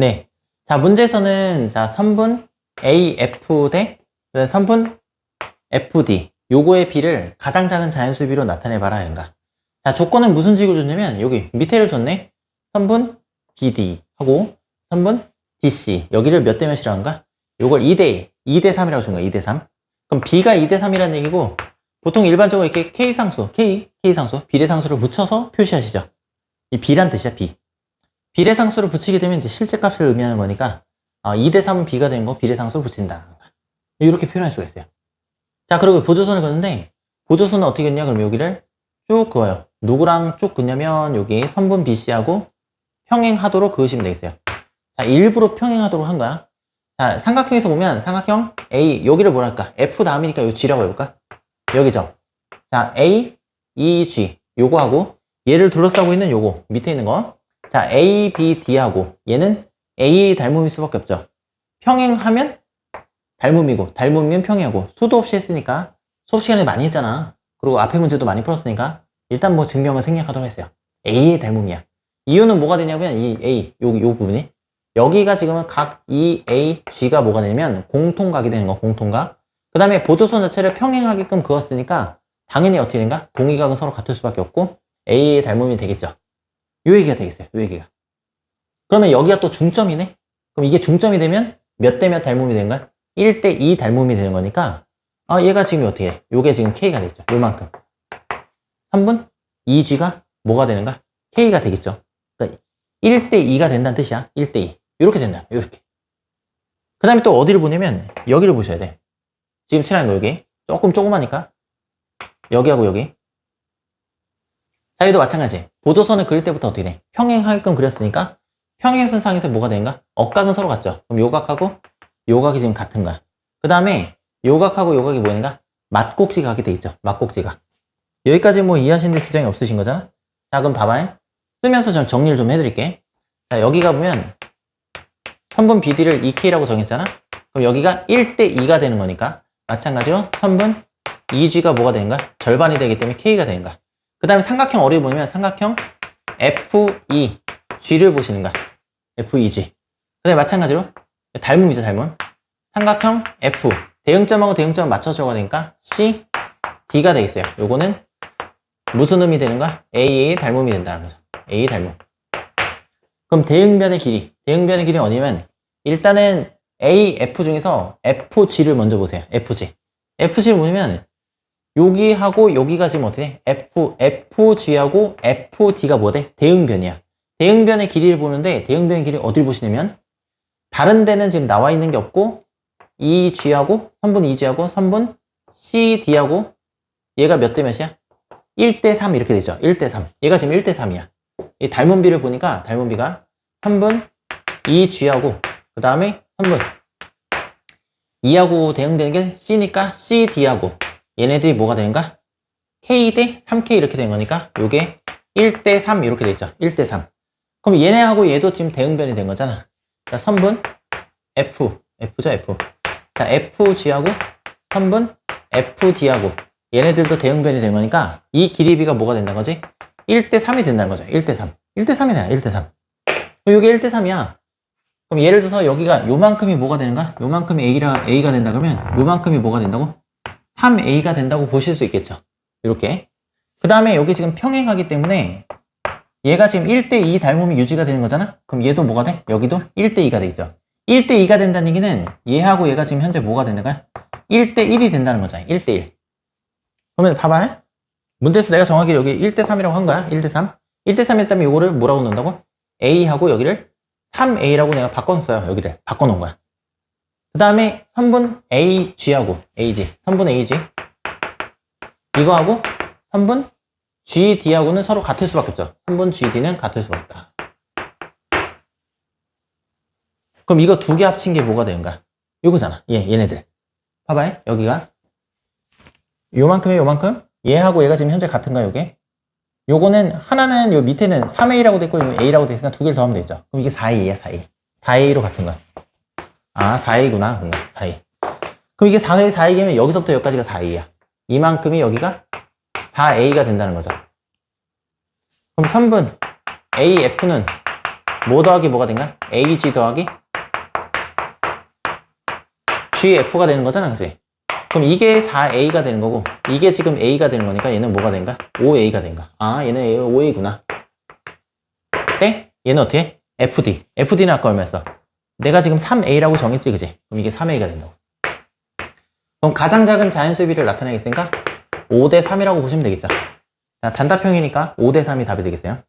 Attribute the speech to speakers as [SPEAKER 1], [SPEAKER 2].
[SPEAKER 1] 네. 자, 문제에서는 자, 선분 AF 대 선분 FD 요거의 비를 가장 작은 자연수 비로 나타내봐라 이런가. 자, 조건은 무슨 식으로 줬냐면 여기 밑에를 줬네. 선분 BD 하고 선분 DC 여기를 몇 대 몇이라는가? 요걸 2대 2대 3이라고 준 거야. 2대 3. 그럼 B가 2대 3이라는 얘기고 보통 일반적으로 이렇게 K 상수, K, K 상수, 비례 상수를 붙여서 표시하시죠. 이 B란 뜻이야, B. 비례 상수를 붙이게 되면 이제 실제 값을 의미하는 거니까 어, 2대 3은 B가 되는 거 비례 상수를 붙인다. 이렇게 표현할 수가 있어요. 자, 그리고 보조선을 긋는데 보조선은 어떻게 긋냐? 그럼 여기를 쭉 그어요. 누구랑 쭉 긋냐면 여기 선분 BC하고 평행하도록 그으시면 되겠어요. 자, 일부러 평행하도록 한 거야. 자, 삼각형에서 보면 삼각형 A 여기를 뭐랄까? F 다음이니까 요 G라고 해볼까? 여기죠. 자, A, E, G 요거하고 얘를 둘러싸고 있는 요거 밑에 있는 거. 자, A, B, D하고 얘는 A 닮음일 수밖에 없죠. 평행하면 닮음이고 닮음이면 평행하고 수도 없이 했으니까 수업 시간에 많이 했잖아. 그리고 앞에 문제도 많이 풀었으니까 일단 뭐 증명을 생략하도록 했어요. A의 닮음이야. 이유는 뭐가 되냐면 이 A 요, 요 부분이 여기가 지금은 각 E, A, G가 뭐가 되냐면 공통각이 되는 거 공통각. 그 다음에 보조선 자체를 평행하게끔 그었으니까 당연히 어떻게 된가? 동의각은 서로 같을 수밖에 없고 A의 닮음이 되겠죠. 요 얘기가 되겠어요. 요 얘기가. 그러면 여기가 또 중점이네? 그럼 이게 중점이 되면 몇 대 몇 닮음이 되는 거야? 1대 2 닮음이 되는 거니까 아 얘가 지금 어떻게 해? 요게 지금 K가 됐죠. 요만큼. 3분 2G가 뭐가 되는가? K가 되겠죠. 그러니까 1대 2가 된다는 뜻이야. 1대 2. 이렇게 된다. 이렇게. 그 다음에 또 어디를 보냐면 여기를 보셔야 돼. 지금 칠하는 거 여기. 조금 조그마니까 여기하고 여기. 자, 여기도 마찬가지. 보조선을 그릴 때부터 어떻게 돼? 평행하게끔 그렸으니까 평행선상에서 뭐가 되는가? 억각은 서로 같죠. 그럼 요각하고 요각이 지금 같은 거야. 그 다음에 요각하고 요각이 뭐인가? 맞곡지 각이 돼 있죠. 맞곡지 각. 여기까지 뭐 이해하시는데 지장이 없으신 거잖아? 자, 그럼 봐봐요. 쓰면서 좀 정리를 좀 해드릴게. 자, 여기가 보면 선분 BD를 2K라고 정했잖아? 그럼 여기가 1대 2가 되는 거니까 마찬가지로 선분 2G가 뭐가 되는가? 절반이 되기 때문에 K가 되는가? 그 다음에 삼각형 어디 보면 삼각형 FE G를 보시는 거야. FEG. 그 다음에 마찬가지로 닮음이죠, 닮음. 삼각형 F 대응점하고 대응점 맞춰줘야 되니까 C, D가 돼 있어요. 요거는 무슨 의미 되는 거야? A의 닮음이 된다는 거죠. A 닮음. 그럼 대응변의 길이. 대응변의 길이 어디냐면 일단은 A, F 중에서 FG를 먼저 보세요. FG. FG를 보면 여기하고 여기가 지금 어떻게 돼? F, FG하고 FD가 뭐 돼? 대응변이야. 대응변의 길이를 보는데 대응변의 길이 어딜 보시냐면 다른 데는 지금 나와 있는 게 없고 EG하고 선분 EG하고 선분 CD하고 얘가 몇 대 몇이야? 1대 3 이렇게 되죠. 1대 3. 얘가 지금 1대 3이야. 이 닮은 비를 보니까 닮은 비가 3분 EG하고 그 다음에 3분 2하고 대응되는 게 C니까 CD하고 얘네들이 뭐가 되는가? K 대 3K 이렇게 된 거니까 요게 1 대 3 이렇게 돼 있죠. 1 대 3. 그럼 얘네하고 얘도 지금 대응변이 된 거잖아. 자, 선분 F, F죠, F. 자, FG하고 선분 FD하고 얘네들도 대응변이 된 거니까 이 길이비가 뭐가 된다는 거지? 1 대 3이 된다는 거죠. 1 대 3. 1 대 3이네, 1 대 3. 그럼 이게 1 대 3이야. 그럼 예를 들어서 여기가 요만큼이 뭐가 되는가? 요만큼이 A라, A가 된다 그러면 요만큼이 뭐가 된다고? 3A가 된다고 보실 수 있겠죠. 이렇게. 그 다음에 여기 지금 평행하기 때문에 얘가 지금 1대2 닮음이 유지가 되는 거잖아? 그럼 얘도 뭐가 돼? 여기도 1대2가 돼 있죠. 1대2가 된다는 얘기는 얘하고 얘가 지금 현재 뭐가 되는 거야? 1대1이 된다는 거잖아. 1대1. 그러면 봐봐. 문제에서 내가 정확히 여기 1대3이라고 한 거야. 1대3. 1대3이었다면 이거를 뭐라고 넣는다고? A하고 여기를 3A라고 내가 바꿨어요. 여기를. 바꿔놓은 거야. 그 다음에 선분 AG하고 AG. 선분 AG. 이거하고 선분 GD하고는 서로 같을 수밖에 없죠. 선분 GD는 같을 수밖에 없다. 그럼 이거 두 개 합친 게 뭐가 되는가? 요거잖아. 얘, 얘네들. 봐봐요. 여기가 요만큼에 요만큼? 얘하고 얘가 지금 현재 같은가 요게? 요거는 하나는 요 밑에는 3A라고 됐고 이거 A라고 됐으니까 두 개를 더하면 되죠. 그럼 이게 4A야 4A. 4A로 같은 거야. 아 4A구나. 그런 거 4A. 그럼 이게 4A, 4A면 여기서부터 여기까지가 4A야. 이만큼이 여기가 4A가 된다는 거죠. 그럼 3분 AF는 뭐 더하기 뭐가 된가? AG 더하기 GF가 되는 거잖아, 그치? 그럼 이게 4A가 되는 거고, 이게 지금 A가 되는 거니까 얘는 뭐가 된가? 5A가 된가? 아, 얘는 5A구나. 때? 얘는 어떻게? FD. FD는 아까 얼마였어? 내가 지금 3A라고 정했지, 그지? 그럼 이게 3A가 된다고. 그럼 가장 작은 자연수비를 나타내겠으니까 5대 3이라고 보시면 되겠죠. 자, 단답형이니까 5대 3이 답이 되겠어요.